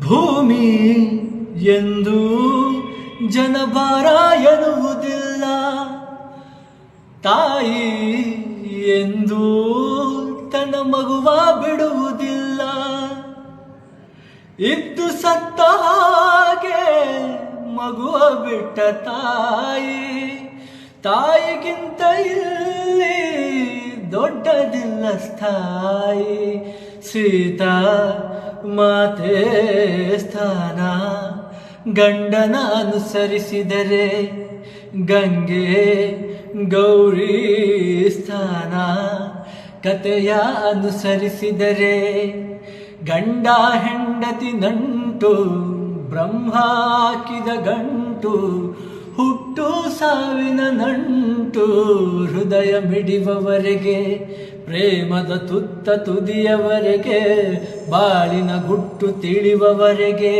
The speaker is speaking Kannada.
ಭೂಮಿ ಎಂದು ಜನಭಾರ ಎನ್ನುವುದಿಲ್ಲ ತಾಯಿ ಎಂದು ತನ್ನ ಮಗುವ ಬಿಡುವುದಿಲ್ಲ. ಇದ್ದು ಸತ್ತ ಹಾಗೆ ಮಗುವ ಬಿಟ್ಟ ತಾಯಿ, ತಾಯಿಗಿಂತ ಇಲ್ಲಿ ದೊಡ್ಡದಿಲ್ಲ ಸ್ಥಾಯಿ. ಸೀತಾ ಮಾತೆ ಸ್ಥಾನ ಗಂಡನ ಅನುಸರಿಸಿದರೆ ಗಂಗೆ ಗೌರಿ ಸ್ಥಾನ. ಕತೆಯ ಅನುಸರಿಸಿದರೆ ಗಂಡ ಹೆಂಡತಿ ನಂಟು ಬ್ರಹ್ಮ ಹಾಕಿದ ಗಂಟು ಸಾವಿನ ನಂಟು ಹೃದಯ ಮಿಡಿವವರೆಗೆ ಪ್ರೇಮದ ತುತ್ತ ತುದಿಯವರೆಗೆ ಬಾಳಿನ ಗುಟ್ಟು ತಿಳಿವವರೆಗೆ.